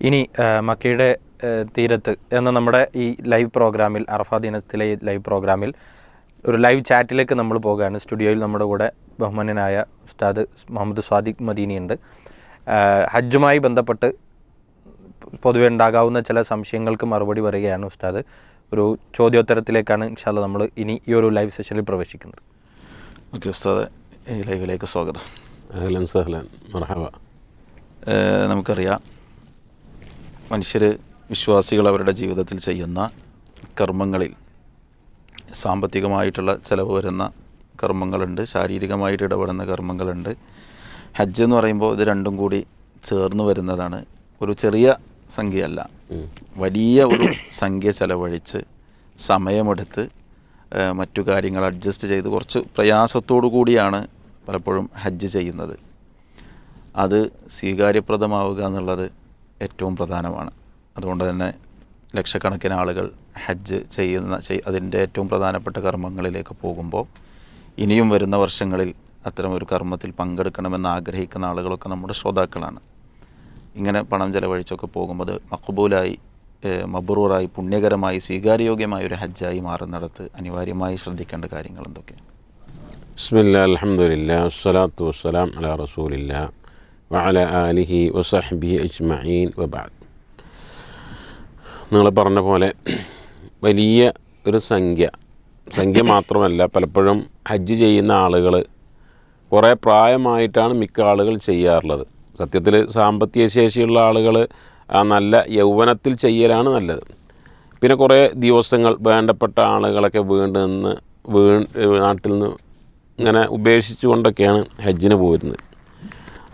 ഇനി മക്കയുടെ തീരത്ത് എന്ന നമ്മുടെ ഈ ലൈവ് പ്രോഗ്രാമിൽ അറഫ ദിനത്തിലെ ഈ ലൈവ് പ്രോഗ്രാമിൽ ഒരു ലൈവ് ചാറ്റിലേക്ക് നമ്മൾ പോകുകയാണ് സ്റ്റുഡിയോയിൽ നമ്മുടെ കൂടെ ബഹുമാനായ ഉസ്താദ് മുഹമ്മദ് സ്വാദിഖ് മദീനിയുണ്ട്. ഉണ്ട് ഹജ്ജുമായി ബന്ധപ്പെട്ട് പൊതുവെ ഉണ്ടാകാവുന്ന ചില സംശയങ്ങൾക്ക് മറുപടി പറയുകയാണ് ഉസ്താദ്. ഒരു ചോദ്യോത്തരത്തിലേക്കാണ് ഇൻഷാല്ല നമ്മൾ ഇനി ഈ ഒരു ലൈവ് സെഷനിൽ പ്രവേശിക്കുന്നത്. ഓക്കെ ഉസ്താദ് ഈ ലൈവിലേക്ക് സ്വാഗതം. അഹ്ലൻ സഹ്ലൻ മർഹബ. നമുക്കറിയാം മനുഷ്യർ വിശ്വാസികൾ അവരുടെ ജീവിതത്തിൽ ചെയ്യുന്ന കർമ്മങ്ങളിൽ സാമ്പത്തികമായിട്ടുള്ള ചിലവ് വരുന്ന കർമ്മങ്ങളുണ്ട് ശാരീരികമായിട്ട് ഇടപെടുന്ന കർമ്മങ്ങളുണ്ട്. ഹജ്ജ് എന്ന് പറയുമ്പോൾ ഇത് രണ്ടും കൂടി ചേർന്ന് വരുന്നതാണ്. ഒരു ചെറിയ സംഖ്യയല്ല. വലിയ ഒരു സംഖ്യ ചിലവഴിച്ച് സമയമെടുത്ത് മറ്റു കാര്യങ്ങൾ അഡ്ജസ്റ്റ് ചെയ്ത് കുറച്ച് പ്രയാസത്തോടു കൂടിയാണ് പലപ്പോഴും ഹജ്ജ് ചെയ്യുന്നത്. അത് സ്വീകാര്യപ്രദമാവുക എന്നുള്ളത് ഏറ്റവും പ്രധാനമാണ്. അതുകൊണ്ട് തന്നെ ലക്ഷക്കണക്കിന് ആളുകൾ ഹജ്ജ് ചെയ്യുന്ന ചെയ് അതിന്റെ ഏറ്റവും പ്രധാനപ്പെട്ട കർമ്മങ്ങളിലേക്ക് പോകുമ്പോൾ ഇനിയും വരുന്ന വർഷങ്ങളിൽ അത്തരം ഒരു കർമ്മത്തിൽ പങ്കെടുക്കണമെന്ന് ആഗ്രഹിക്കുന്ന ആളുകളൊക്കെ നമ്മുടെ ശ്രോതാക്കളാണ്. ഇങ്ങനെ പണം ചെലവഴിച്ചൊക്കെ പോകുമ്പോൾ അത് മഖബൂലായി മബ്രൂറായി പുണ്യകരമായി സ്വീകാര്യയോഗ്യമായ ഒരു ഹജ്ജായി മാറുന്നിടത്ത് അനിവാര്യമായി ശ്രദ്ധിക്കേണ്ട കാര്യങ്ങൾ എന്തൊക്കെയാണ്? ബിസ്മില്ല അലഹമുല്ല വസ്സലാം അല റസൂലില്ല വഅല ആലിഹി വസഹബി അജ്മഈൻ വബാദ് നിങ്ങൾ പറഞ്ഞ പോലെ വലിയ ഒരു സംഖ്യ. സംഖ്യ മാത്രമല്ല പലപ്പോഴും ഹജ്ജ് ചെയ്യുന്ന ആളുകൾ കുറേ പ്രായമായിട്ടാണ് മിക്ക ആളുകൾ ചെയ്യാറുള്ളത്. സത്യത്തിൽ സാമ്പത്തിക ശേഷിയുള്ള ആളുകൾ നല്ല യൗവനത്തിൽ ചെയ്യലാണ് നല്ലത്. പിന്നെ കുറേ ദിവസങ്ങൾ വേണ്ടപ്പെട്ട ആളുകളൊക്കെ വീണ്ടും നിന്ന് വീ നാട്ടിൽ നിന്ന് ഇങ്ങനെ ഉപേക്ഷിച്ചുകൊണ്ടൊക്കെയാണ് ഹജ്ജിന് പോരുന്നത്.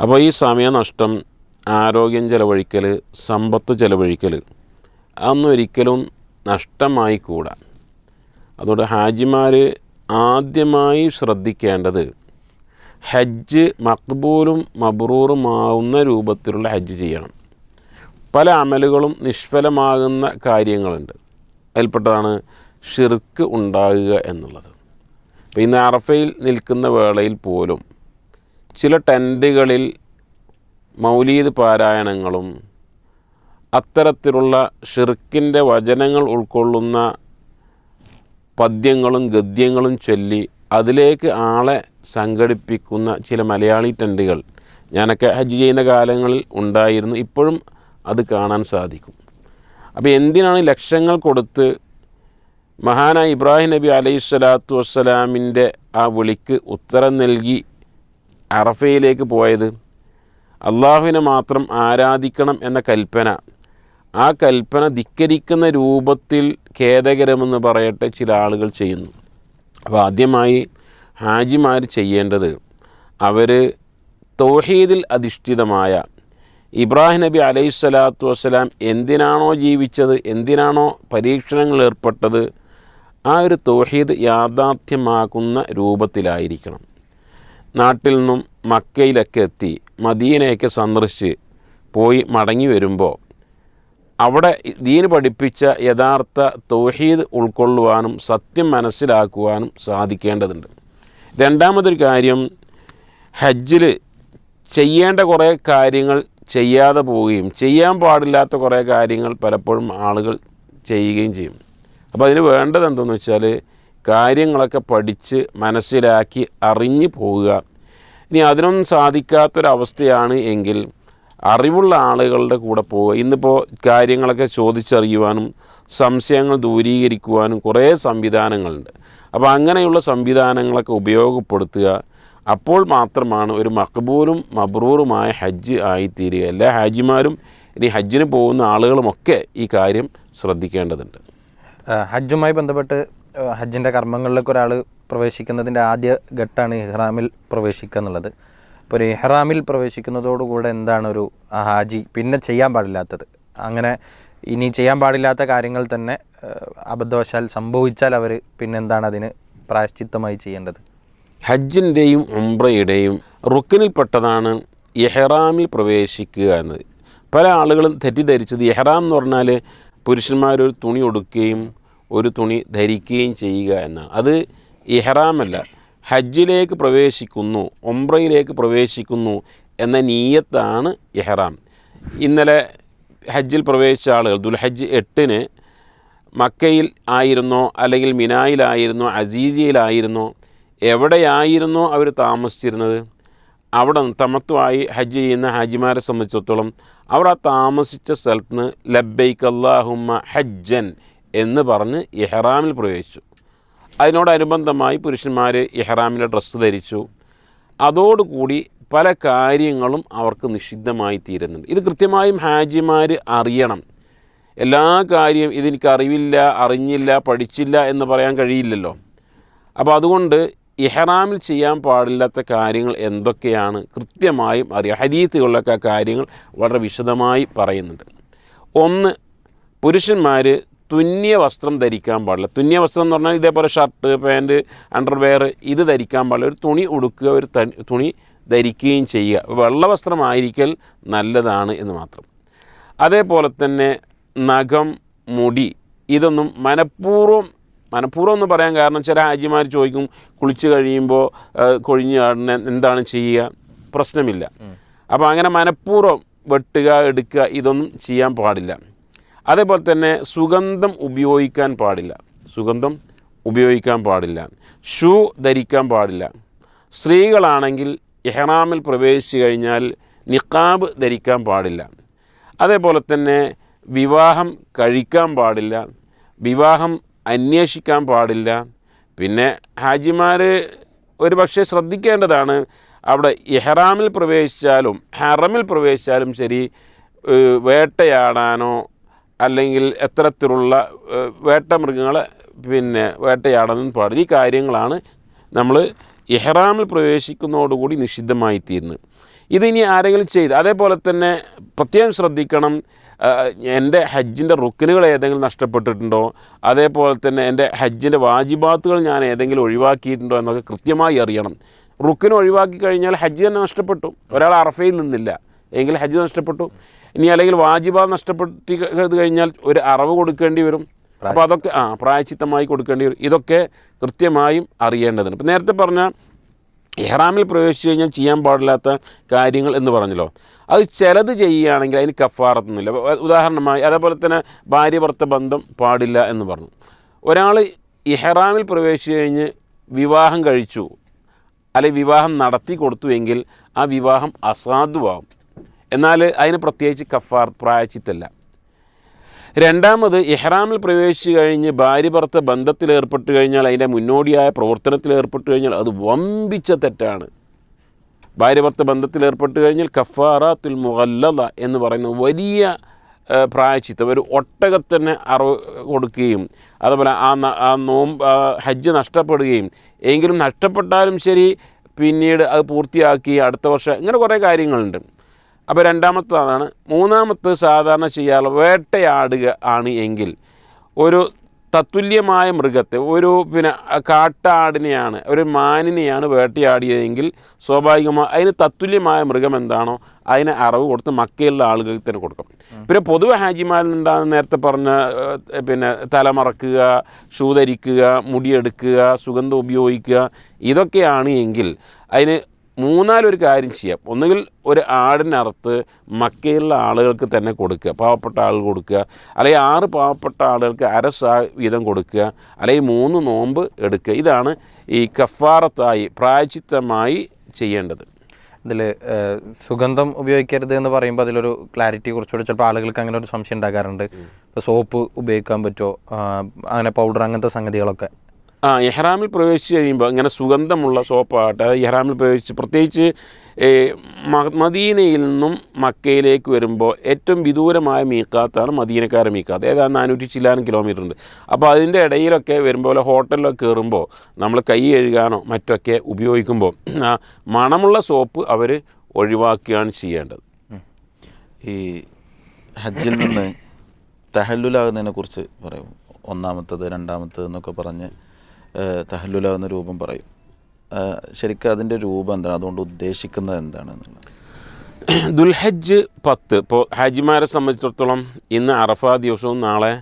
അപ്പോൾ ഈ സമയനഷ്ടം ആരോഗ്യം ചെലവഴിക്കൽ സമ്പത്ത് ചെലവഴിക്കൽ അതൊന്നും ഒരിക്കലും നഷ്ടമായി കൂടാ. അതുകൊണ്ട് ഹാജിമാർ ആദ്യമായി ശ്രദ്ധിക്കേണ്ടത് ഹജ്ജ് മക്ബൂലും മബ്രൂറുമാവുന്ന രൂപത്തിലുള്ള ഹജ്ജ് ചെയ്യണം. പല അമലുകളും നിഷ്ഫലമാകുന്ന കാര്യങ്ങളുണ്ട്. അതിൽപ്പെട്ടതാണ് ഷിർക്ക് ഉണ്ടാകുക എന്നുള്ളത്. അപ്പോൾ ഇന്ന് അറഫയിൽ നിൽക്കുന്ന വേളയിൽ പോലും ചില ടെന്റുകളിൽ മൗലീദ് പാരായണങ്ങളും അത്തരത്തിലുള്ള ഷിർക്കിന്റെ വചനങ്ങൾ ഉൾക്കൊള്ളുന്ന പദ്യങ്ങളും ഗദ്യങ്ങളും ചൊല്ലി അതിലേക്ക് ആളെ സംഘടിപ്പിക്കുന്ന ചില മലയാളി ടെന്റുകൾ ഞാനൊക്കെ ഹജ്ജ് ചെയ്യുന്ന കാലങ്ങളിൽ ഉണ്ടായിരുന്നു. ഇപ്പോഴും അത് കാണാൻ സാധിക്കും. അപ്പോൾ എന്തിനാണ് ലക്ഷങ്ങൾ കൊടുത്ത് മഹാനായ ഇബ്രാഹിം നബി അലൈഹി സ്വലാത്തു വസ്സലാമിന്റെ ആ വിളിക്ക് ഉത്തരം നൽകി അറഫയിലേക്ക് പോയത്. അള്ളാഹുവിനെ മാത്രം ആരാധിക്കണം എന്ന കൽപ്പന. ആ കൽപ്പന ധിക്കരിക്കുന്ന രൂപത്തിൽ ഖേദകരമെന്ന് പറയട്ടെ ചില ആളുകൾ ചെയ്യുന്നു. അപ്പോൾ ആദ്യമായി ഹാജിമാർ ചെയ്യേണ്ടത് അവർ തൗഹീദിൽ അധിഷ്ഠിതമായ ഇബ്രാഹിം നബി അലൈഹി സ്വലാത്തു വസ്സലാം എന്തിനാണോ ജീവിച്ചത് എന്തിനാണോ പരീക്ഷണങ്ങൾ ഏർപ്പെട്ടത് ആ ഒരു തൗഹീദ് യാഥാർത്ഥ്യമാക്കുന്ന രൂപത്തിലായിരിക്കണം. നാട്ടിൽ നിന്നും മക്കയിലൊക്കെ എത്തി മദീനയൊക്കെ സന്ദർശിച്ച് പോയി മടങ്ങി വരുമ്പോൾ അവിടെ ദീന് പഠിപ്പിച്ച യഥാർത്ഥ തൗഹീദ് ഉൾക്കൊള്ളുവാനും സത്യം മനസ്സിലാക്കുവാനും സാധിക്കേണ്ടതുണ്ട്. രണ്ടാമതൊരു കാര്യം ഹജ്ജിൽ ചെയ്യേണ്ട കുറേ കാര്യങ്ങൾ ചെയ്യാതെ പോവുകയും ചെയ്യാൻ പാടില്ലാത്ത കുറേ കാര്യങ്ങൾ പലപ്പോഴും ആളുകൾ ചെയ്യുകയും ചെയ്യും. അപ്പോൾ അതിന് വേണ്ടത് എന്തെന്ന് വെച്ചാൽ കാര്യങ്ങളൊക്കെ പഠിച്ച് മനസ്സിലാക്കി അറിഞ്ഞു പോവുക. ഇനി അതിനൊന്നും സാധിക്കാത്തൊരവസ്ഥയാണ് എങ്കിൽ അറിവുള്ള ആളുകളുടെ കൂടെ പോവുക. ഇന്നിപ്പോൾ കാര്യങ്ങളൊക്കെ ചോദിച്ചറിയുവാനും സംശയങ്ങൾ ദൂരീകരിക്കുവാനും കുറേ സംവിധാനങ്ങളുണ്ട്. അപ്പോൾ അങ്ങനെയുള്ള സംവിധാനങ്ങളൊക്കെ ഉപയോഗപ്പെടുത്തുക. അപ്പോൾ മാത്രമാണ് ഒരു മക്ബൂലും മബ്രൂറുമായ ഹജ്ജ് ആയിത്തീരുക. എല്ലാ ഹാജിമാരും ഇനി ഹജ്ജിന് പോകുന്ന ആളുകളുമൊക്കെ ഈ കാര്യം ശ്രദ്ധിക്കേണ്ടതുണ്ട്. ഹജ്ജുമായി ബന്ധപ്പെട്ട് ഹജ്ജിന്റെ കർമ്മങ്ങളിലേക്ക് ഒരാൾ പ്രവേശിക്കുന്നതിന്റെ ആദ്യ ഘട്ടമാണ് ഇഹ്റാമിൽ പ്രവേശിക്കുക എന്നുള്ളത്. ഇപ്പോൾ ഒരു ഇഹ്റാമിൽ പ്രവേശിക്കുന്നതോടുകൂടെ എന്താണ് ഒരു ഹാജി പിന്നെ ചെയ്യാൻ പാടില്ലാത്തത്? അങ്ങനെ ഇനി ചെയ്യാൻ പാടില്ലാത്ത കാര്യങ്ങൾ തന്നെ അബദ്ധവശാൽ സംഭവിച്ചാൽ അവർ പിന്നെന്താണ് അതിന് പ്രായശ്ചിത്തമായി ചെയ്യേണ്ടത്? ഹജ്ജിന്റെയും ഉംറയുടെയും റുക്കിനിൽപ്പെട്ടതാണ് ഇഹ്റാമിൽ പ്രവേശിക്കുക എന്നത്. പല ആളുകളും തെറ്റിദ്ധരിച്ചത് ഇഹ്റാം എന്ന് പറഞ്ഞാൽ പുരുഷന്മാരൊരു തുണി ഉടുക്കുകയും ഒരു തുണി ധരിക്കുകയും ചെയ്യുക എന്നാണ്. അത് ഇഹ്റാമല്ല. ഹജ്ജിലേക്ക് പ്രവേശിക്കുന്നു ഒംറയിലേക്ക് പ്രവേശിക്കുന്നു എന്ന നീയത്താണ് ഇഹ്റാം. ഇന്നലെ ഹജ്ജിൽ പ്രവേശിച്ച ആളുകൾ ദുൽഹജ്ജ് എട്ടിന് മക്കയിൽ ആയിരുന്നോ അല്ലെങ്കിൽ മിനായിലായിരുന്നോ അസീസിയയിലായിരുന്നോ എവിടെയായിരുന്നോ അവർ താമസിച്ചിരുന്നത്? അവിടെ തമത്വമായി ഹജ്ജ് ചെയ്യുന്ന ഹാജിമാരെ സംബന്ധിച്ചിടത്തോളം അവർ ആ താമസിച്ച സ്ഥലത്ത് നിന്ന് ലബ്ബൈക്ക് അള്ളാഹുമ്മ ഹജ്ജൻ എന്ന് പറഞ്ഞ് ഇഹ്റാമിൽ പ്രവേശിച്ചു. അതിനോടനുബന്ധമായി പുരുഷന്മാർ ഇഹ്റാമിന്റെ ഡ്രസ്സ് ധരിച്ചു. അതോടുകൂടി പല കാര്യങ്ങളും അവർക്ക് നിഷിദ്ധമായി തീരുന്നുണ്ട്. ഇത് കൃത്യമായും ഹാജിമാർ അറിയണം. എല്ലാ കാര്യം ഇതെനിക്ക് അറിവില്ല അറിഞ്ഞില്ല പഠിച്ചില്ല എന്ന് പറയാൻ കഴിയില്ലല്ലോ. അപ്പോൾ അതുകൊണ്ട് ഇഹ്റാമിൽ ചെയ്യാൻ പാടില്ലാത്ത കാര്യങ്ങൾ എന്തൊക്കെയാണ്? കൃത്യമായും അറിയാം. ഹരീത്തുകളിലൊക്കെ കാര്യങ്ങൾ വളരെ വിശദമായി പറയുന്നുണ്ട്. ഒന്ന് പുരുഷന്മാർ തുന്നിയ വസ്ത്രം ധരിക്കാൻ പാടില്ല. തുന്നിയ വസ്ത്രം എന്ന് പറഞ്ഞാൽ ഇതേപോലെ ഷർട്ട് പാന്റ് അണ്ടർവെയർ ഇത് ധരിക്കാൻ പാടില്ല. ഒരു തുണി ഉടുക്കുക ഒരു തുണി ധരിക്കുകയും ചെയ്യുക. വെള്ള വസ്ത്രമായിരിക്കൽ നല്ലതാണ് എന്ന് മാത്രം. അതേപോലെ തന്നെ നഖം മുടി ഇതൊന്നും മനഃപൂർവം മനഃപൂർവം എന്ന് പറയാൻ കാരണം ചില ഹാജിമാർ ചോദിക്കും കുളിച്ച് കഴിയുമ്പോൾ കൊഴിഞ്ഞ് എന്താണ് ചെയ്യുക? പ്രശ്നമില്ല. അപ്പോൾ അങ്ങനെ മനഃപൂർവം വെട്ടുക എടുക്കുക ഇതൊന്നും ചെയ്യാൻ പാടില്ല. അതേപോലെ തന്നെ സുഗന്ധം ഉപയോഗിക്കാൻ പാടില്ല. സുഗന്ധം ഉപയോഗിക്കാൻ പാടില്ല. ഷൂ ധരിക്കാൻ പാടില്ല. സ്ത്രീകളാണെങ്കിൽ എഹ്റാമിൽ പ്രവേശിച്ചു കഴിഞ്ഞാൽ നിക്കാബ് ധരിക്കാൻ പാടില്ല. അതേപോലെ തന്നെ വിവാഹം കഴിക്കാൻ പാടില്ല. വിവാഹം അന്വേഷിക്കാൻ പാടില്ല. പിന്നെ ഹാജിമാർ ഒരു പക്ഷേ ശ്രദ്ധിക്കേണ്ടതാണ് അവിടെ ഇഹ്റാമിൽ പ്രവേശിച്ചാലും ഹറമിൽ പ്രവേശിച്ചാലും ശരി വേട്ടയാടാനോ അല്ലെങ്കിൽ എത്തരത്തിലുള്ള വേട്ടമൃഗങ്ങളെ പിന്നെ വേട്ടയാടാനും പാടില്ല ഈ കാര്യങ്ങളാണ് നമ്മൾ ഇഹ്റാമിൽ പ്രവേശിക്കുന്നതോടുകൂടി നിഷിദ്ധമായി തീരുന്നത് ഇതിനി ആരെങ്കിലും ചെയ്ത് അതേപോലെ തന്നെ പ്രത്യേകം ശ്രദ്ധിക്കണം എന്റെ ഹജ്ജിന്റെ റുക്കിനുകൾ ഏതെങ്കിലും നഷ്ടപ്പെട്ടിട്ടുണ്ടോ അതേപോലെ തന്നെ എന്റെ ഹജ്ജിന്റെ വാജിബാത്തുകൾ ഞാൻ ഏതെങ്കിലും ഒഴിവാക്കിയിട്ടുണ്ടോ എന്നൊക്കെ കൃത്യമായി അറിയണം. റുക്കിന് ഒഴിവാക്കി കഴിഞ്ഞാൽ ഹജ്ജ് തന്നെ നഷ്ടപ്പെട്ടു. ഒരാൾ അറഫയിൽ നിന്നില്ല. എങ്കിൽ ഹജ്ജ് നഷ്ടപ്പെട്ടു. ഇനി അല്ലെങ്കിൽ വാജിബ നഷ്ടപ്പെട്ടി കഴിഞ്ഞാൽ ഒരു അറവ് കൊടുക്കേണ്ടി വരും. അപ്പോൾ അതൊക്കെ ആ പ്രായച്ചിത്തമായി കൊടുക്കേണ്ടി വരും. ഇതൊക്കെ കൃത്യമായും അറിയേണ്ടതുണ്ട്. ഇപ്പം നേരത്തെ പറഞ്ഞ ഇഹ്റാമിൽ പ്രവേശിച്ചു കഴിഞ്ഞാൽ ചെയ്യാൻ പാടില്ലാത്ത കാര്യങ്ങൾ എന്ന് പറഞ്ഞല്ലോ. അത് ചിലത് ചെയ്യുകയാണെങ്കിൽ അതിന് കഫാറത്തൊന്നുമില്ല. ഉദാഹരണമായി അതേപോലെ തന്നെ ഭാര്യ ഭർത്ത ബന്ധം പാടില്ല എന്ന് പറഞ്ഞു. ഒരാൾ ഇഹ്റാമിൽ പ്രവേശിച്ചു കഴിഞ്ഞ് വിവാഹം കഴിച്ചു അല്ലെങ്കിൽ വിവാഹം നടത്തി കൊടുത്തു എങ്കിൽ ആ വിവാഹം അസാധുവാകും. എന്നാൽ അതിന് പ്രത്യേകിച്ച് കഫാർ പ്രായച്ചിത്തല്ല. രണ്ടാമത് ഇഹ്റാമിൽ പ്രവേശിച്ചു കഴിഞ്ഞ് ഭാര്യ ഭർത്ത ബന്ധത്തിൽ ഏർപ്പെട്ട് കഴിഞ്ഞാൽ അതിന്റെ മുന്നോടിയായ പ്രവർത്തനത്തിൽ ഏർപ്പെട്ട് കഴിഞ്ഞാൽ അത് വമ്പിച്ച തെറ്റാണ്. ഭാര്യ ഭർത്ത ബന്ധത്തിൽ ഏർപ്പെട്ട് കഴിഞ്ഞാൽ കഫാറാത്തുൽ മുഹല്ലത എന്ന് പറയുന്ന വലിയ പ്രായച്ചിത്തം ഒരു ഒട്ടകത്തന്നെ അറിവ് കൊടുക്കുകയും അതുപോലെ ആ ആ നോമ്പ് ഹജ്ജ് നഷ്ടപ്പെടുകയും എങ്കിലും നഷ്ടപ്പെട്ടാലും ശരി പിന്നീട് അത് പൂർത്തിയാക്കി അടുത്ത വർഷം ഇങ്ങനെ കുറേ കാര്യങ്ങളുണ്ട്. അപ്പോൾ രണ്ടാമത്തതാണ് മൂന്നാമത്തെ സാധാരണ ചെയ്യാറ് വേട്ടയാടുക ആണ് എങ്കിൽ ഒരു തത്തുല്യമായ മൃഗത്തെ ഒരു പിന്നെ കാട്ടാടിനെയാണ് ഒരു മാനിനെയാണ് വേട്ടയാടിയതെങ്കിൽ സ്വാഭാവികമായി അതിന് തത്തുല്യമായ മൃഗം എന്താണോ അതിന് അറിവ് കൊടുത്ത് മക്കയിലുള്ള ആളുകൾക്ക് തന്നെ കൊടുക്കും. പിന്നെ പൊതുവെ ഹാജിമാരിൽ എന്താണെന്ന് നേരത്തെ പറഞ്ഞ പിന്നെ തലമറക്കുക ഷൂ ധരിക്കുക മുടിയെടുക്കുക സുഗന്ധം ഉപയോഗിക്കുക ഇതൊക്കെയാണ് എങ്കിൽ അതിന് മൂന്നാലൊരു കാര്യം ചെയ്യാം. ഒന്നുകിൽ ഒരു ആടിനറുത്ത് മക്കയിലുള്ള ആളുകൾക്ക് തന്നെ കൊടുക്കുക. പാവപ്പെട്ട ആൾ കൊടുക്കുക. അല്ലെങ്കിൽ ആറ് പാവപ്പെട്ട ആളുകൾക്ക് അര സാ വീതം കൊടുക്കുക. അല്ലെങ്കിൽ മൂന്ന് നോമ്പ് എടുക്കുക. ഇതാണ് ഈ കഫാറത്തായി പ്രായച്ചിത്തമായി ചെയ്യേണ്ടത്. ഇതിൽ സുഗന്ധം ഉപയോഗിക്കരുത് എന്ന് പറയുമ്പോൾ അതിലൊരു ക്ലാരിറ്റി കുറച്ചുകൂടി ചിലപ്പോൾ ആളുകൾക്ക് അങ്ങനെ ഒരു സംശയം ഉണ്ടാകാറുണ്ട്. ഇപ്പോൾ സോപ്പ് ഉപയോഗിക്കാൻ പറ്റുമോ? അങ്ങനെ പൗഡർ അങ്ങനത്തെ സംഗതികളൊക്കെ. ആ ഇഹ്റാമിൽ പ്രവേശിച്ച് കഴിയുമ്പോൾ ഇങ്ങനെ സുഗന്ധമുള്ള സോപ്പാകട്ടെ അതായത് ഇഹ്റാമിൽ പ്രവേശിച്ച് പ്രത്യേകിച്ച് മദീനയിൽ നിന്നും മക്കയിലേക്ക് വരുമ്പോൾ ഏറ്റവും വിദൂരമായ മീക്കാത്താണ് മദീനക്കാരെ മീക്കാത്ത് ഏതാണ്ട് നാനൂറ്റി ചില്ലാനും കിലോമീറ്റർ ഉണ്ട്. അപ്പോൾ അതിന്റെ ഇടയിലൊക്കെ വരുമ്പോൾ ഹോട്ടലിലൊക്കെ കയറുമ്പോൾ നമ്മൾ കൈ കഴുകാനോ മറ്റൊക്കെ ഉപയോഗിക്കുമ്പോൾ മണമുള്ള സോപ്പ് അവർ ഒഴിവാക്കുകയാണ് ചെയ്യേണ്ടത്. ഈ ഹജ്ജിൽ നിന്ന് തഹല്ലുലാകുന്നതിനെ കുറിച്ച് പറയും. ഒന്നാമത്തത് രണ്ടാമത്തത് എന്നൊക്കെ പറഞ്ഞ് ഏഹ്, എന്ന രൂപം പറയും. ശരിക്കും അതിന്റെ രൂപം എന്താണ്? അതുകൊണ്ട് ഉദ്ദേശിക്കുന്നത് എന്താണെന്നുള്ളത്. ദുൽഹജ്ജ് പത്ത്. ഇപ്പോൾ ഹാജിമാരെ സംബന്ധിച്ചിടത്തോളം ഇന്ന് അറഫ ദിവസവും നാളെ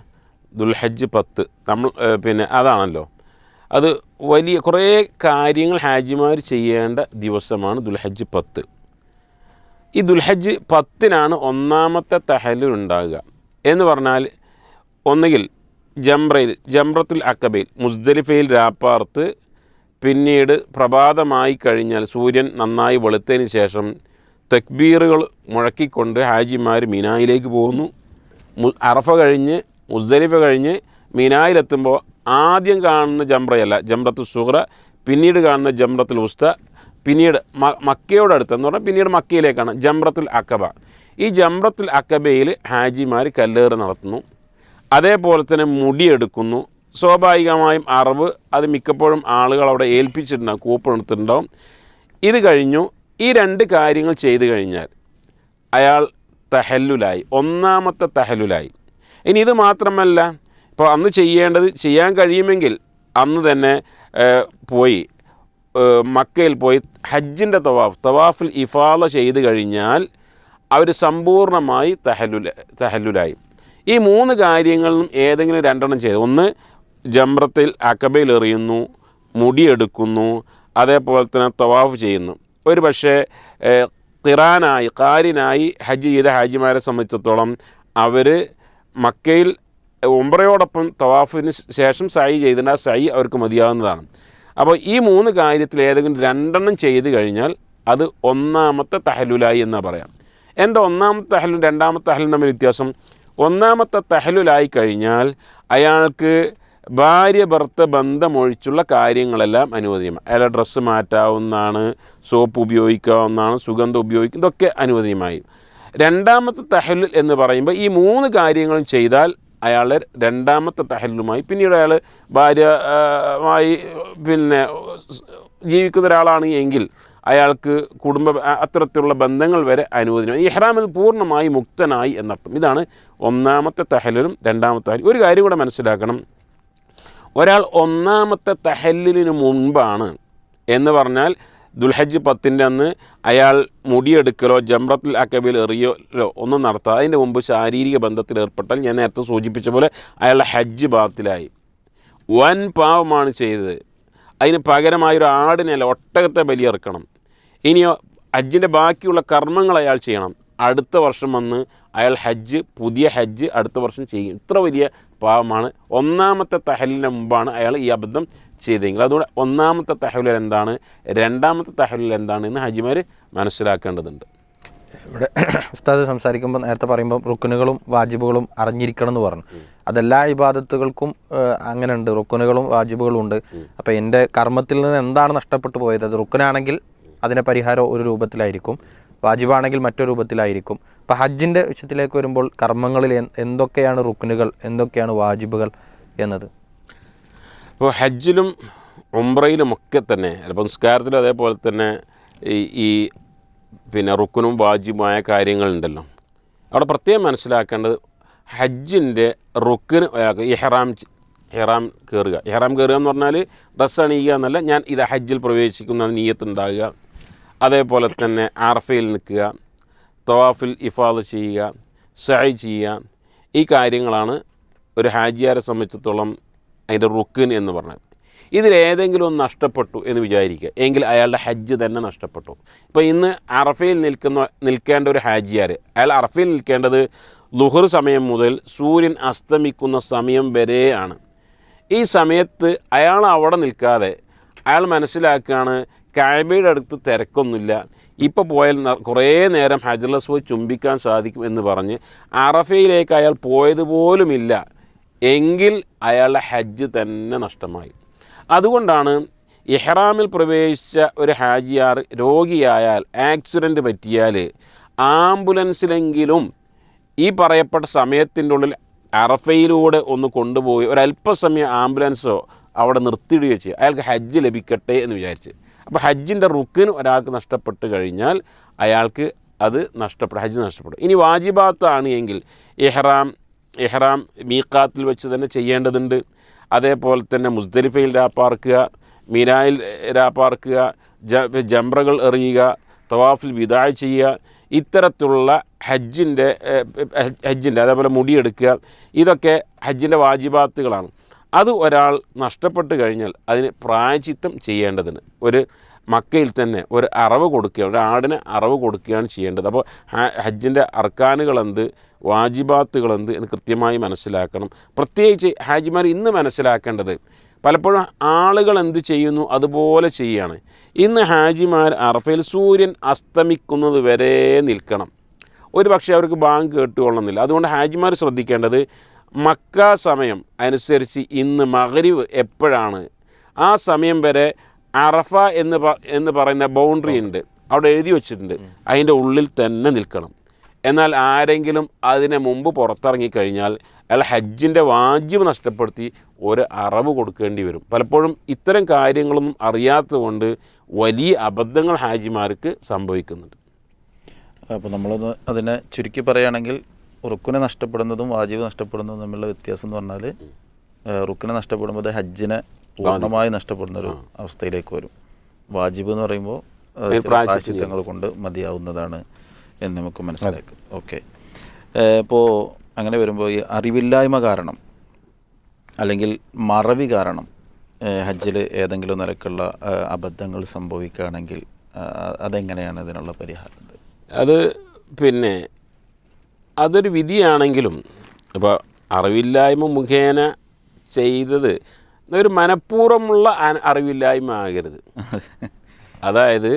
ദുൽഹജ്ജ് പത്ത്. നമ്മൾ പിന്നെ അതാണല്ലോ. അത് വലിയ കുറേ കാര്യങ്ങൾ ഹാജിമാർ ചെയ്യേണ്ട ദിവസമാണ് ദുൽഹജ്ജ് പത്ത്. ഈ ദുൽഹജ്ജ് പത്തിനാണ് ഒന്നാമത്തെ തഹലുണ്ടാകുക എന്ന് പറഞ്ഞാൽ ഒന്നുകിൽ ജംറയിൽ ജംറത്തുൽ അക്കബയിൽ മുസ്ദലിഫയിൽ രാപ്പാർത്ത് പിന്നീട് പ്രഭാതമായി കഴിഞ്ഞാൽ സൂര്യൻ നന്നായി വെളുത്തതിന് ശേഷം തക്ബീറുകൾ മുഴക്കിക്കൊണ്ട് ഹാജിമാർ മിനായിലേക്ക് പോകുന്നു. അറഫ കഴിഞ്ഞ് മുസ്ദലിഫ കഴിഞ്ഞ് മിനായിലെത്തുമ്പോൾ ആദ്യം കാണുന്ന ജംറയല്ല ജംറത്തു സുഹ്റ പിന്നീട് കാണുന്ന ജംറത്തുൽ ഉസ്ത പിന്നീട് മ മക്കയോടടുത്ത് എന്ന് പറഞ്ഞാൽ പിന്നീട് മക്കയിലേക്കാണ് ജംറത്തുൽ അക്കബ. ഈ ജംറത്തുൽ അക്കബയിൽ ഹാജിമാർ കല്ലേറ് നടത്തുന്നു. അതേപോലെ തന്നെ മുടിയെടുക്കുന്നു സ്വാഭാവികമായും അറിവ് അത് മിക്കപ്പോഴും ആളുകൾ അവിടെ ഏൽപ്പിച്ചിട്ടുണ്ടാകും കൂപ്പൺ എടുത്തിട്ടുണ്ടാവും ഇത് കഴിഞ്ഞു. ഈ രണ്ട് കാര്യങ്ങൾ ചെയ്തു കഴിഞ്ഞാൽ അയാൾ തഹല്ലുലായി ഒന്നാമത്തെ തഹല്ലുലായി. ഇനി ഇത് മാത്രമല്ല ഇപ്പോൾ അന്ന് ചെയ്യേണ്ടത് ചെയ്യാൻ കഴിയുമെങ്കിൽ അന്ന് തന്നെ പോയി മക്കയിൽ പോയി ഹജ്ജിന്റെ തവാഫ് തവാഫിൽ ഇഫാല ചെയ്ത് കഴിഞ്ഞാൽ അവർ സമ്പൂർണമായി തഹല്ലുല തഹല്ലുലായി. ഈ മൂന്ന് കാര്യങ്ങളും ഏതെങ്കിലും രണ്ടെണ്ണം ചെയ്ത്. ഒന്ന് ജംറത്തിൽ അക്കബയിൽ എറിയുന്നു മുടിയെടുക്കുന്നു അതേപോലെ തന്നെ തവാഫ് ചെയ്യുന്നു. ഒരു പക്ഷേ ഖിറാനായി കാരിനായി ഹജ്ജ് ചെയ്ത ഹാജിമാരെ സംബന്ധിച്ചിടത്തോളം അവർ മക്കയിൽ ഉംറയോടൊപ്പം തവാഫിന് ശേഷം സൈ ചെയ്തിട്ട് ആ സൈ അവർക്ക് മതിയാവുന്നതാണ്. അപ്പോൾ ഈ മൂന്ന് കാര്യത്തിൽ ഏതെങ്കിലും രണ്ടെണ്ണം ചെയ്ത് കഴിഞ്ഞാൽ അത് ഒന്നാമത്തെ തഹലുലായി എന്ന് പറയാം. എന്താ ഒന്നാമത്തെ തഹലും രണ്ടാമത്തെ തഹലും തമ്മിൽ വ്യത്യാസം? ഒന്നാമത്തെ തഹലുലായി കഴിഞ്ഞാൽ അയാൾക്ക് ഭാര്യ ഭർത്ത ബന്ധമൊഴിച്ചുള്ള കാര്യങ്ങളെല്ലാം അനുവദനീയമാണ്. അയാളെ ഡ്രസ്സ് മാറ്റാവുന്നതാണ് സോപ്പ് ഉപയോഗിക്കാവുന്നതാണ് സുഗന്ധം ഉപയോഗിക്കും ഇതൊക്കെ അനുവദനീയമായി. രണ്ടാമത്തെ തഹലുൽ എന്ന് പറയുമ്പോൾ ഈ മൂന്ന് കാര്യങ്ങളും ചെയ്താൽ അയാളെ രണ്ടാമത്തെ തഹലുമായി പിന്നീട് അയാൾ ഭാര്യമായി പിന്നെ ജീവിക്കുന്ന ഒരാളാണ് എങ്കിൽ അയാൾക്ക് കുടുംബ അത്തരത്തിലുള്ള ബന്ധങ്ങൾ വരെ അനുവദനം ഇഹ്റാമിൽ പൂർണമായി മുക്തനായി എന്നർത്ഥം. ഇതാണ് ഒന്നാമത്തെ തഹലിലും രണ്ടാമത്തെ തഹലിലും ഒരു കാര്യം കൂടെ മനസ്സിലാക്കണം. ഒരാൾ ഒന്നാമത്തെ തഹല്ലിന് മുൻപാണ് എന്ന് പറഞ്ഞാൽ ദുൽഹജ് പത്തിന്റെ അന്ന് അയാൾ മുടിയെടുക്കലോ ജംറത്തിൽ അക്കബിൽ എറിയലോ ഒന്നും നടത്താതെ അതിന്റെ മുമ്പ് ശാരീരിക ബന്ധത്തിൽ ഏർപ്പെട്ടാൽ ഞാൻ നേരത്തെ സൂചിപ്പിച്ച പോലെ അയാളുടെ ഹജ്ജ് ബാത്തിലായി. വൻ പാവമാണ് ചെയ്തത്. അതിന് പകരമായൊരു ആടിനെ അല്ല ഒട്ടകത്തെ ബലിയെറുക്കണം ഇനിയോ ഹജ്ജിന്റെ ബാക്കിയുള്ള കർമ്മങ്ങൾ അയാൾ ചെയ്യണം. അടുത്ത വർഷം വന്ന് അയാൾ ഹജ്ജ് പുതിയ ഹജ്ജ് അടുത്ത വർഷം ചെയ്യും. ഇത്ര വലിയ പാവമാണ് ഒന്നാമത്തെ തഹലിന് മുമ്പാണ് അയാൾ ഈ അബദ്ധം ചെയ്തെങ്കിൽ അതുകൊണ്ട് ഒന്നാമത്തെ തഹലിൽ എന്താണ്? രണ്ടാമത്തെ തഹലിൽ എന്താണ് എന്ന് ഹജിമാർ മനസ്സിലാക്കേണ്ടതുണ്ട്. ഇവിടെ ഉസ്താദ് സംസാരിക്കുമ്പോൾ നേരത്തെ പറയുമ്പോൾ റുക്കുനുകളും വാജിബുകളും അറിഞ്ഞിരിക്കണം എന്ന് പറഞ്ഞു. അതെല്ലാ ഇബാദത്തുകൾക്കും അങ്ങനെ ഉണ്ട് റുക്കുനുകളും വാജിബുകളും ഉണ്ട്. അപ്പോൾ എന്റെ കർമ്മത്തിൽ നിന്ന് എന്താണ് നഷ്ടപ്പെട്ടു പോയത്? അത് റുക്കുനാണെങ്കിൽ അതിന്റെ പരിഹാരം ഒരു രൂപത്തിലായിരിക്കും. വാജിബാണെങ്കിൽ മറ്റൊരു രൂപത്തിലായിരിക്കും. അപ്പോൾ ഹജ്ജിന്റെ വിഷയത്തിലേക്ക് വരുമ്പോൾ കർമ്മങ്ങളിൽ എന്തൊക്കെയാണ് റുക്കിനുകൾ എന്തൊക്കെയാണ് വാജിബുകൾ എന്നത്? അപ്പോൾ ഹജ്ജിലും ഉംറയിലും ഒക്കെ തന്നെ ചിലപ്പോൾ നിസ്കാരത്തിലും അതേപോലെ തന്നെ ഈ പിന്നെ റുക്കിനും വാജിബുമായ കാര്യങ്ങളുണ്ടല്ലോ. അവിടെ പ്രത്യേകം മനസ്സിലാക്കേണ്ടത് ഹജ്ജിന്റെ റുക്കിന് ഇഹ്റാം ഇഹ്റാം കയറുക ഇഹ്റാം കയറുക എന്ന് പറഞ്ഞാൽ ഡ്രസ്സ് അണിയുക എന്നല്ല ഞാൻ ഇത് ഹജ്ജിൽ പ്രവേശിക്കുന്ന നീയത്തുണ്ടാകുക അതേപോലെ തന്നെ ആർഫയിൽ നിൽക്കുക തവാഫിൽ ഇഫാദ് ചെയ്യുക സഹി ചെയ്യുക ഈ കാര്യങ്ങളാണ് ഒരു ഹാജിയാരെ സംബന്ധിച്ചിടത്തോളം അതിന്റെ റുക്കിൻ എന്ന് പറഞ്ഞത്. ഇതിലേതെങ്കിലും ഒന്ന് നഷ്ടപ്പെട്ടു എന്ന് വിചാരിക്കുക. എങ്കിൽ അയാളുടെ ഹജ്ജ് തന്നെ നഷ്ടപ്പെട്ടു. ഇപ്പോൾ ഇന്ന് അറഫയിൽ നിൽക്കുന്ന നിൽക്കേണ്ട ഒരു ഹാജിയാർ അയാൾ അറഫയിൽ നിൽക്കേണ്ടത് ലുഹർ സമയം മുതൽ സൂര്യൻ അസ്തമിക്കുന്ന സമയം വരെയാണ് ഈ സമയത്ത് അയാൾ അവിടെ നിൽക്കാതെ അയാൾ മനസ്സിലാക്കുകയാണ് കായബയുടെ അടുത്ത് തിരക്കൊന്നുമില്ല. ഇപ്പോൾ പോയാൽ കുറേ നേരം ഹജർലസ് പോയി ചുംബിക്കാൻ സാധിക്കും എന്ന് പറഞ്ഞ് അറഫയിലേക്ക് അയാൾ പോയതുപോലുമില്ല. എങ്കിൽ അയാളുടെ ഹജ്ജ് തന്നെ നഷ്ടമായി. അതുകൊണ്ടാണ് ഇഹ്റാമിൽ പ്രവേശിച്ച ഒരു ഹാജിയാർ രോഗിയായാൽ ആക്സിഡന്റ് പറ്റിയാൽ ആംബുലൻസിലെങ്കിലും ഈ പറയപ്പെട്ട സമയത്തിന്റെ ഉള്ളിൽ അറഫയിലൂടെ ഒന്ന് കൊണ്ടുപോയി ഒരല്പസമയം ആംബുലൻസോ അവിടെ നിർത്തിയിടുകയോ ചെയ്യുക അയാൾക്ക് ഹജ്ജ് ലഭിക്കട്ടെ എന്ന് വിചാരിച്ച്. അപ്പോൾ ഹജ്ജിന്റെ റുക്കിന് ഒരാൾക്ക് നഷ്ടപ്പെട്ട് കഴിഞ്ഞാൽ അയാൾക്ക് അത് നഷ്ടപ്പെടും ഹജ്ജ് നഷ്ടപ്പെടും. ഇനി വാജിബാത്താണ് എങ്കിൽ എഹ്റാം എഹ്റാം മീക്കാത്തിൽ വെച്ച് തന്നെ ചെയ്യേണ്ടതുണ്ട്. അതേപോലെ തന്നെ മുസ്ദലിഫയിൽ രാപ്പാർക്കുക മിനായിൽ രാപ്പാർക്കുക ജ ജംറകൾ എറിയുക തവാഫിൽ വിദായ് ചെയ്യുക ഇത്തരത്തിലുള്ള ഹജ്ജിന്റെ ഹജ്ജിന്റെ അതേപോലെ മുടിയെടുക്കുക ഇതൊക്കെ ഹജ്ജിന്റെ വാജിബാത്തുകളാണ്. അത് ഒരാൾ നഷ്ടപ്പെട്ട് കഴിഞ്ഞാൽ അതിന് പ്രായച്ചിത്തം ചെയ്യേണ്ടതിന്. ഒരു മക്കയിൽ തന്നെ ഒരു അറവ് കൊടുക്കുക ഒരു ആടിന് അറവ് കൊടുക്കുകയാണ് ചെയ്യേണ്ടത്. അപ്പോൾ ഹജ്ജിന്റെ അർക്കാനുകൾ എന്ത് വാജിബാത്തുകൾ എന്ത് എന്ന് കൃത്യമായി മനസ്സിലാക്കണം. പ്രത്യേകിച്ച് ഹാജിമാർ ഇന്ന് മനസ്സിലാക്കേണ്ടത് പലപ്പോഴും ആളുകൾ എന്ത് ചെയ്യുന്നു അതുപോലെ ചെയ്യുകയാണ്. ഇന്ന് ഹാജിമാർ അറഫയിൽ സൂര്യൻ അസ്തമിക്കുന്നത് വരെ നിൽക്കണം. ഒരു പക്ഷേ അവർക്ക് ബാങ്ക് കേട്ടുകൊള്ളുന്നില്ല. അതുകൊണ്ട് ഹാജിമാർ ശ്രദ്ധിക്കേണ്ടത് മക്ക സമയം അനുസരിച്ച് ഇന്ന് മകരിവ് എപ്പോഴാണ്? ആ സമയം വരെ അറഫ എന്ന് എന്ന് പറയുന്ന ബൗണ്ടറി ഉണ്ട്. അവിടെ എഴുതി വച്ചിട്ടുണ്ട്. അതിന്റെ ഉള്ളിൽ തന്നെ നിൽക്കണം. എന്നാൽ ആരെങ്കിലും അതിനെ മുമ്പ് പുറത്തിറങ്ങിക്കഴിഞ്ഞാൽ അയാൾ ഹജ്ജിന്റെ വാജിബ് നഷ്ടപ്പെടുത്തി ഒരു അറവ് കൊടുക്കേണ്ടി വരും. പലപ്പോഴും ഇത്തരം കാര്യങ്ങളൊന്നും അറിയാത്തതുകൊണ്ട് വലിയ അബദ്ധങ്ങൾ ഹാജിമാർക്ക് സംഭവിക്കുന്നുണ്ട്. അപ്പോൾ നമ്മളൊന്ന് അതിനെ ചുരുക്കി പറയുകയാണെങ്കിൽ റുക്കിനെ നഷ്ടപ്പെടുന്നതും വാജിബ് നഷ്ടപ്പെടുന്നതും തമ്മിലുള്ള വ്യത്യാസം എന്ന് പറഞ്ഞാൽ റുക്കിനെ നഷ്ടപ്പെടുമ്പോൾ ഹജ്ജിനെ പൂർണമായി നഷ്ടപ്പെടുന്ന ഒരു അവസ്ഥയിലേക്ക് വരും. വാജിബ് എന്ന് പറയുമ്പോൾ പ്രായശ്ചിത്തങ്ങൾ കൊണ്ട് മതിയാവുന്നതാണ് എന്ന് നമുക്ക് മനസ്സിലാക്കും. ഓക്കെ. ഇപ്പോൾ അങ്ങനെ വരുമ്പോൾ ഈ അറിവില്ലായ്മ കാരണം അല്ലെങ്കിൽ മറവി കാരണം ഹജ്ജിൽ ഏതെങ്കിലും നിലക്കുള്ള അബദ്ധങ്ങൾ സംഭവിക്കുകയാണെങ്കിൽ അതെങ്ങനെയാണ് ഇതിനുള്ള പരിഹാരം? അത് പിന്നെ അതൊരു വിധിയാണെങ്കിലും ഇപ്പോൾ അറിവില്ലായ്മ മുഖേന ചെയ്തത് ഒരു മനഃപൂർവമുള്ള അറിവില്ലായ്മ ആകരുത്. അതായത്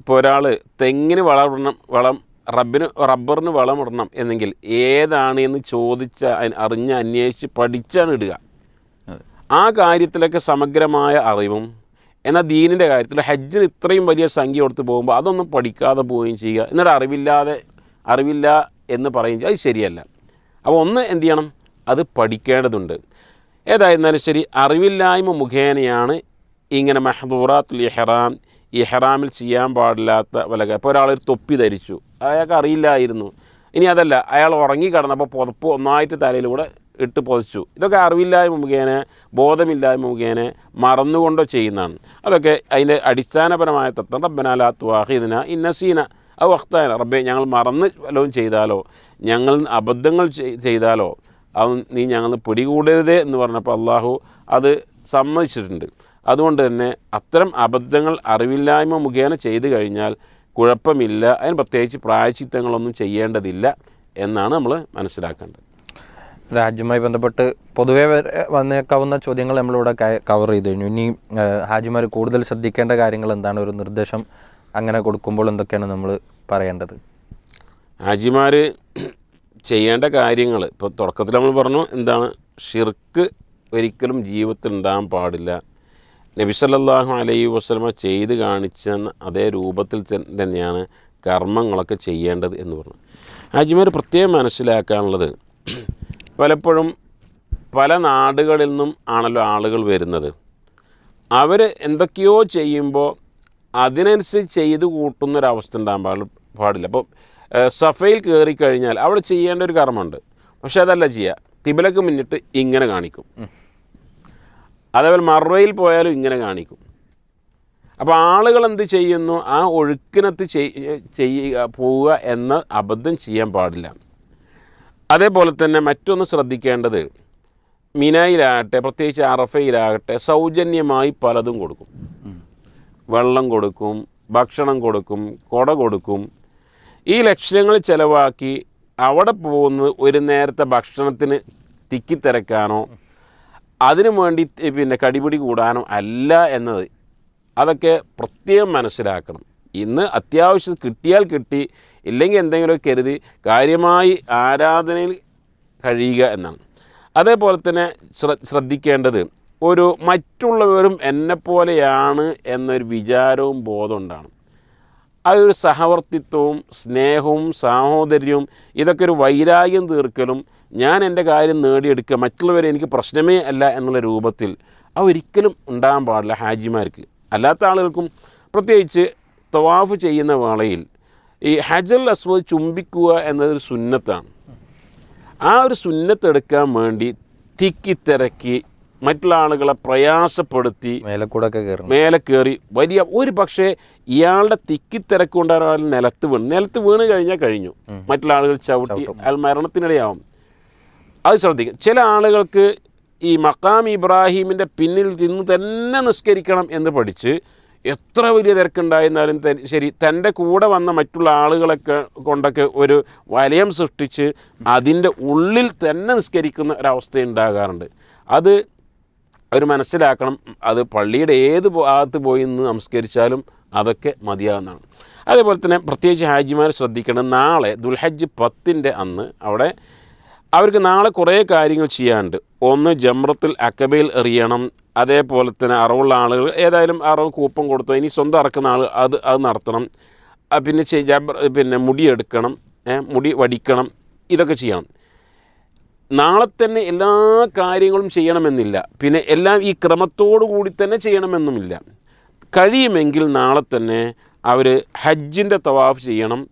ഇപ്പോൾ ഒരാൾ തെങ്ങിന് വളം വളം റബ്ബിന് റബ്ബറിന് വളം ഇടണം എന്നെങ്കിൽ ഏതാണ് എന്ന് ചോദിച്ച അറിഞ്ഞ് അന്വേഷിച്ച് പഠിച്ചാണ് ഇടുക. ആ കാര്യത്തിലൊക്കെ സമഗ്രമായ അറിവും എന്നാൽ ദീനിന്റെ കാര്യത്തിൽ ഹജ്ജിന് ഇത്രയും വലിയ സംഖ്യ കൊടുത്ത് പോകുമ്പോൾ അതൊന്നും പഠിക്കാതെ പോവുകയും ചെയ്യുക. എന്നിട്ട് അറിവില്ലാതെ അറിവില്ല എന്ന് പറയും അത് ശരിയല്ല. അപ്പോൾ ഒന്ന് എന്ത് ചെയ്യണം? അത് പഠിക്കേണ്ടതുണ്ട്. ഏതായിരുന്നാലും ശരി അറിവില്ലായ്മ മുഖേനയാണ് ഇങ്ങനെ മെഹദൂറാത്തുൽ ഇഹ്റാം ഇഹ്റാമിൽ ചെയ്യാൻ പാടില്ലാത്ത വല്ല ഇപ്പോൾ ഒരാളൊരു തൊപ്പി ധരിച്ചു. അയാൾക്ക് അറിയില്ലായിരുന്നു. ഇനി അതല്ല അയാൾ ഉറങ്ങി കിടന്നപ്പോൾ പുതപ്പ് ഒന്നായിട്ട് തലയിലൂടെ ഇട്ട് പൊതിച്ചു. ഇതൊക്കെ അറിവില്ലായ്മ മുഖേന ബോധമില്ലായ്മ മുഖേന മറന്നുകൊണ്ടോ ചെയ്യുന്നതാണ്. അതൊക്കെ അതിന്റെ അടിസ്ഥാനപരമായ തത്വം. റബ്ബനാലാ വാഹിദിന ഇന്നസീന. അത് വക്തായ റബ്ബെ ഞങ്ങൾ മറന്ന് വല്ലതും ചെയ്താലോ? ഞങ്ങൾ അബദ്ധങ്ങൾ ചെയ്താലോ? അത് നീ ഞങ്ങൾ പിടികൂടരുതേ എന്ന് പറഞ്ഞപ്പോൾ അള്ളാഹു അത് സമ്മതിച്ചിട്ടുണ്ട്. അതുകൊണ്ട് തന്നെ അത്തരം അബദ്ധങ്ങൾ അറിവില്ലായ്മ മുഖേന ചെയ്തു കഴിഞ്ഞാൽ കുഴപ്പമില്ല. അതിന് പ്രത്യേകിച്ച് പ്രായച്ചിത്തങ്ങളൊന്നും ചെയ്യേണ്ടതില്ല എന്നാണ് നമ്മൾ മനസ്സിലാക്കേണ്ടത്. ഹാജുമായി ബന്ധപ്പെട്ട് പൊതുവേ വന്നേക്കാവുന്ന ചോദ്യങ്ങൾ നമ്മളിവിടെ കവർ ചെയ്ത് കഴിഞ്ഞു. ഇനി ഹാജിമാർ കൂടുതൽ ശ്രദ്ധിക്കേണ്ട കാര്യങ്ങൾ എന്താണ്? ഒരു നിർദ്ദേശം അങ്ങനെ കൊടുക്കുമ്പോൾ എന്തൊക്കെയാണ് നമ്മൾ പറയേണ്ടത്? ഹാജിമാർ ചെയ്യേണ്ട കാര്യങ്ങൾ ഇപ്പോൾ തുടക്കത്തിൽ നമ്മൾ പറഞ്ഞു എന്താണ് ഷിർക്ക് ഒരിക്കലും ജീവിതത്തിൽ ഉണ്ടാകാൻ പാടില്ല. നബി സല്ലല്ലാഹു അലൈഹി വസല്ലമ ചെയ്ത് കാണിച്ച അതേ രൂപത്തിൽ തന്നെയാണ് കർമ്മങ്ങളൊക്കെ ചെയ്യേണ്ടത് എന്ന് പറഞ്ഞു. ഹാജിമാർ പ്രത്യേകം മനസ്സിലാക്കാനുള്ളത് പലപ്പോഴും പല നാടുകളിൽ നിന്നും ആണല്ലോ ആളുകൾ വരുന്നത്. അവർ എന്തൊക്കെയോ ചെയ്യുമ്പോൾ അതിനനുസരിച്ച് ചെയ്ത് കൂട്ടുന്നൊരവസ്ഥ ഉണ്ടാകാൻ പാടില്ല. പാടില്ല അപ്പോൾ സഫയിൽ കയറി കഴിഞ്ഞാൽ അവിടെ ചെയ്യേണ്ട ഒരു കർമ്മമുണ്ട്. പക്ഷെ അതല്ല ചെയ്യുക തിബലക്ക് മുന്നിട്ട് ഇങ്ങനെ കാണിക്കും. അതേപോലെ മറവയിൽ പോയാലും ഇങ്ങനെ കാണിക്കും. അപ്പോൾ ആളുകൾ എന്ത് ചെയ്യുന്നു? ആ ഒഴുക്കിനത്ത് ചെയ്യ ചെയ്യുക പോവുക എന്ന അബദ്ധം ചെയ്യാൻ പാടില്ല. അതേപോലെ തന്നെ മറ്റൊന്ന് ശ്രദ്ധിക്കേണ്ടത് മിനായിലാകട്ടെ പ്രത്യേകിച്ച് അറഫയിലാകട്ടെ സൗജന്യമായി പലതും കൊടുക്കും. വെള്ളം കൊടുക്കും ഭക്ഷണം കൊടുക്കും കൊട കൊടുക്കും. ഈ ലക്ഷ്യങ്ങൾ ചിലവാക്കി അവിടെ പോകുന്നത് ഒരു നേരത്തെ ഭക്ഷണത്തിന് തിക്കിത്തിരക്കാനോ അതിനു വേണ്ടി പിന്നെ കടിപിടി കൂടാനോ അല്ല എന്നത് അതൊക്കെ പ്രത്യേകം മനസ്സിലാക്കണം. ഇന്ന് അത്യാവശ്യം കിട്ടിയാൽ കിട്ടി ഇല്ലെങ്കിൽ എന്തെങ്കിലുമൊക്കെ കരുതി കാര്യമായി ആരാധനയിൽ കഴിയുക എന്നാണ്. അതേപോലെ തന്നെ ശ്ര ശ്രദ്ധിക്കേണ്ടത് ഒരു മറ്റുള്ളവരും എന്നെപ്പോലെയാണ് എന്നൊരു വിചാരവും ബോധമുണ്ടാണ് അതൊരു സഹവർത്തിത്വവും സ്നേഹവും സാഹോദര്യവും ഇതൊക്കെ ഒരു വൈരാഗ്യം തീർക്കലും ഞാൻ എന്റെ കാര്യം നേടിയെടുക്കുക മറ്റുള്ളവരെ എനിക്ക് പ്രശ്നമേ അല്ല എന്നുള്ള രൂപത്തിൽ അത് ഒരിക്കലും ഉണ്ടാകാൻ പാടില്ല ഹാജിമാർക്ക്. അല്ലാത്ത ആളുകൾക്കും പ്രത്യേകിച്ച് തവാഫ് ചെയ്യുന്ന വേളയിൽ ഈ ഹജൽ അസ്വദ് ചുംബിക്കുക എന്നതൊരു സുന്നത്താണ്. ആ ഒരു സുന്നത്തെടുക്കാൻ വേണ്ടി തിക്കിത്തിരക്കി മറ്റുള്ള ആളുകളെ പ്രയാസപ്പെടുത്തി മേലെ കൂടെ മേലെ കയറി വലിയ ഒരു പക്ഷേ ഇയാളുടെ തിക്കിത്തിരക്ക് കൊണ്ടാണ് ഒരാൾ നിലത്ത് വീണ്. നിലത്ത് വീണ് കഴിഞ്ഞാൽ കഴിഞ്ഞു. മറ്റുള്ള ആളുകൾ ചവിട്ടി അയാൾ മരണത്തിനിടയാവും. അത് ശ്രദ്ധിക്കും ചില ആളുകൾക്ക് ഈ മക്കാം ഇബ്രാഹിമിന്റെ പിന്നിൽ നിന്ന് തന്നെ നിസ്കരിക്കണം എന്ന് പഠിച്ച് എത്ര വലിയ തിരക്കുണ്ടായിരുന്നാലും ശരി തന്റെ കൂടെ വന്ന മറ്റുള്ള ആളുകളൊക്കെ കൊണ്ടൊക്കെ ഒരു വലയം സൃഷ്ടിച്ച് അതിന്റെ ഉള്ളിൽ തന്നെ നിസ്കരിക്കുന്ന ഒരവസ്ഥ ഉണ്ടാകാറുണ്ട്. അത് അവർ മനസ്സിലാക്കണം അത് പള്ളിയുടെ ഏത് ഭാഗത്ത് പോയി നിന്ന് നമസ്കരിച്ചാലും അതൊക്കെ മതിയാകുന്നതാണ് അതേപോലെ തന്നെ പ്രത്യേകിച്ച് ഹാജിമാർ ശ്രദ്ധിക്കണം നാളെ ദുൽഹജ്ജ് പത്തിന്റെ അന്ന് അവിടെ അവർക്ക് നാളെ കുറേ കാര്യങ്ങൾ ചെയ്യാനുണ്ട്. ഒന്ന് ജമ്രത്തിൽ അക്കബയിൽ എറിയണം അതേപോലെ തന്നെ അറിവുള്ള ആളുകൾ ഏതായാലും അറിവ് കൂപ്പം കൊടുത്തു ഇനി സ്വന്തം അറക്കുന്ന ആൾ അത് അത് നടത്തണം. പിന്നെ പിന്നെ മുടിയെടുക്കണം മുടി വടിക്കണം ഇതൊക്കെ ചെയ്യണം. നാളെ തന്നെ എല്ലാ കാര്യങ്ങളും ചെയ്യണമെന്നില്ല. പിന്നെ എല്ലാം ഈ ക്രമത്തോടു കൂടി തന്നെ ചെയ്യണമെന്നുമില്ല. കഴിയുമെങ്കിൽ നാളെ തന്നെ അവർ ഹജ്ജിന്റെ തവാഫ് ചെയ്യണം.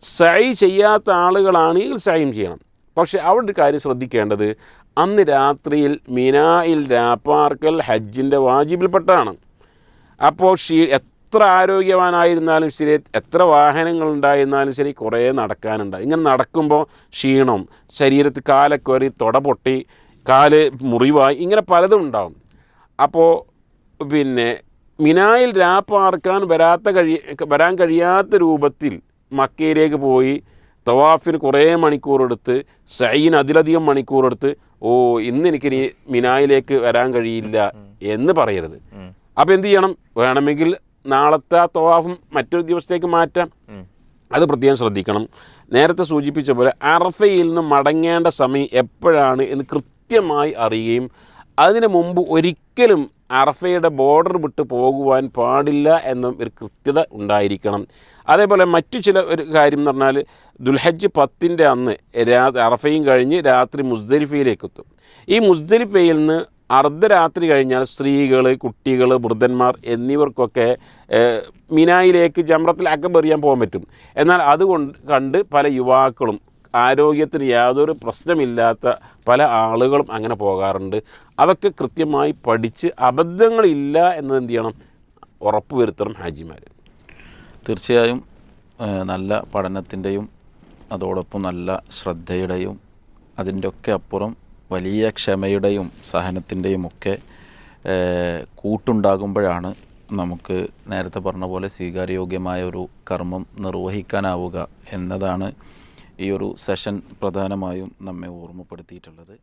സൈ ചെയ്യാത്ത ആളുകളാണെങ്കിൽ സൈം ചെയ്യണം. പക്ഷേ അവിടെ ഒരു കാര്യം ശ്രദ്ധിക്കേണ്ടത് അന്ന് രാത്രിയിൽ മിനായിൽ രാപ്പാർക്കൽ ഹജ്ജിന്റെ വാജിബിൽപ്പെട്ടാണ്. അപ്പോൾ ഷീ എത്ര ആരോഗ്യവാനായിരുന്നാലും ശരി എത്ര വാഹനങ്ങൾ ഉണ്ടായിരുന്നാലും ശരി കുറേ നടക്കാനുണ്ട് ഇങ്ങനെ നടക്കുമ്പോൾ ക്ഷീണം ശരീരത്തിൽ കാലൊക്കെ ഒരു തുട പൊട്ടി കാൽ മുറിവായി ഇങ്ങനെ പലതും ഉണ്ടാവും. അപ്പോൾ പിന്നെ മിനായിൽ രാപ്പാർക്കാൻ വരാത്ത കഴി വരാൻ കഴിയാത്ത രൂപത്തിൽ മക്കയിലേക്ക് പോയി തവാഫിന് കുറേ മണിക്കൂറെടുത്ത് സൈന് അതിലധികം മണിക്കൂറെടുത്ത് ഓ ഇന്ന് എനിക്കിനി മിനായിലേക്ക് വരാൻ കഴിയില്ല എന്ന് പറയരുത്. അപ്പോൾ എന്ത് ചെയ്യണം? വേണമെങ്കിൽ നാളത്തെ ആ തവാഫും മറ്റൊരു ദിവസത്തേക്ക് മാറ്റാം. അത് പ്രത്യേകം ശ്രദ്ധിക്കണം. നേരത്തെ സൂചിപ്പിച്ച പോലെ അറഫയിൽ നിന്ന് മടങ്ങേണ്ട സമയം എപ്പോഴാണ് എന്ന് കൃത്യമായി അറിയുകയും അതിന് മുമ്പ് ഒരിക്കലും അറഫയുടെ ബോർഡർ വിട്ട് പോകുവാൻ പാടില്ല എന്ന ഒരു കൃത്യത ഉണ്ടായിരിക്കണം. അതേപോലെ മറ്റു ചില ഒരു കാര്യം എന്ന് പറഞ്ഞാൽ ദുൽഹജ്ജ് പത്തിന്റെ അന്ന് രാ അറഫയും കഴിഞ്ഞ് രാത്രി മുസ്ദലിഫയിലേക്ക് എത്തും ഈ മുസ്ദലിഫയിൽ നിന്ന് അർദ്ധരാത്രി കഴിഞ്ഞാൽ സ്ത്രീകൾ കുട്ടികൾ വൃദ്ധന്മാർ എന്നിവർക്കൊക്കെ മിനായിലേക്ക് ജമ്രത്തിൽ അക്കം എറിയാൻ പോകാൻ പറ്റും. എന്നാൽ അതുകൊണ്ട് കണ്ട് പല യുവാക്കളും ആരോഗ്യത്തിന് യാതൊരു പ്രശ്നമില്ലാത്ത പല ആളുകളും അങ്ങനെ പോകാറുണ്ട്. അതൊക്കെ കൃത്യമായി പഠിച്ച് അബദ്ധങ്ങളില്ല എന്നത് എന്ത് ചെയ്യണം? ഉറപ്പുവരുത്തണം ഹാജിമാർ തീർച്ചയായും നല്ല പഠനത്തിന്റെയും അതോടൊപ്പം നല്ല ശ്രദ്ധയുടെയും അതിന്റെ ഒക്കെ അപ്പുറം വലിയ ക്ഷമയുടെയും സഹനത്തിന്റെയും ഒക്കെ കൂട്ടുണ്ടാകുമ്പോഴാണ് നമുക്ക് നേരത്തെ പറഞ്ഞ പോലെ സ്വീകാര്യയോഗ്യമായ ഒരു കർമ്മം നിർവഹിക്കാനാവുക എന്നതാണ് ഈ ഒരു സെഷൻ പ്രധാനമായും നമ്മെ ഓർമ്മപ്പെടുത്തിയിട്ടുള്ളത്.